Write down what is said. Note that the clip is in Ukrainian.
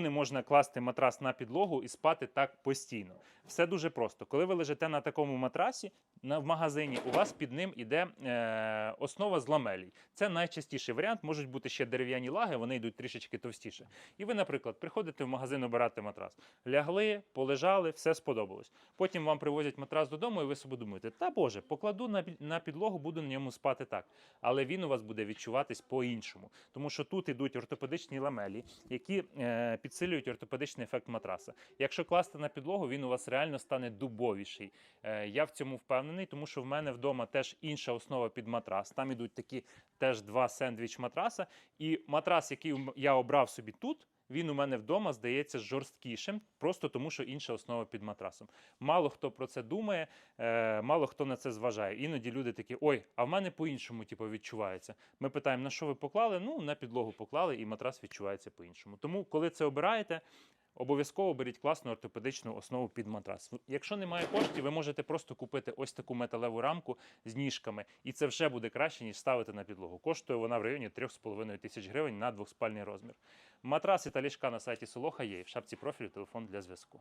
Не можна класти матрас на підлогу і спати так постійно? Все дуже просто. Коли ви лежите на такому матрасі в магазині, у вас під ним іде е, основа з ламелій. Це найчастіший варіант. Можуть бути ще дерев'яні лаги, вони йдуть трішечки товстіше. І ви, наприклад, приходите в магазин обирати матрас. Лягли, полежали, все сподобалось. Потім вам привозять матрас додому, і ви собі думаєте, та Боже, покладу на, на підлогу, буду на ньому спати так. Але він у вас буде відчуватись по-іншому. Тому що тут ідуть ортопедичні ламелі, які е, підсилюють ортопедичний ефект матраса. Якщо класти на підлогу, він у вас реально стане дубовіший. Е, я в цьому впевнений, тому що в мене вдома теж інша основа під матрас. Там ідуть такі теж два сендвіч матраса. І матрас, який я обрав собі тут. Він у мене вдома здається жорсткішим, просто тому що інша основа під матрасом. Мало хто про це думає, е, мало хто на це зважає. Іноді люди такі: ой, а в мене по-іншому типу, відчувається. Ми питаємо, на що ви поклали? Ну, на підлогу поклали, і матрас відчувається по-іншому. Тому, коли це обираєте, обов'язково беріть класну ортопедичну основу під матрас. Якщо немає коштів, ви можете просто купити ось таку металеву рамку з ніжками, і це вже буде краще, ніж ставити на підлогу. Коштує вона в районі 3,5 тисяч гривень на двохспальний розмір. Матраси та ліжка на сайті Солоха є. В шапці профілю телефон для зв'язку.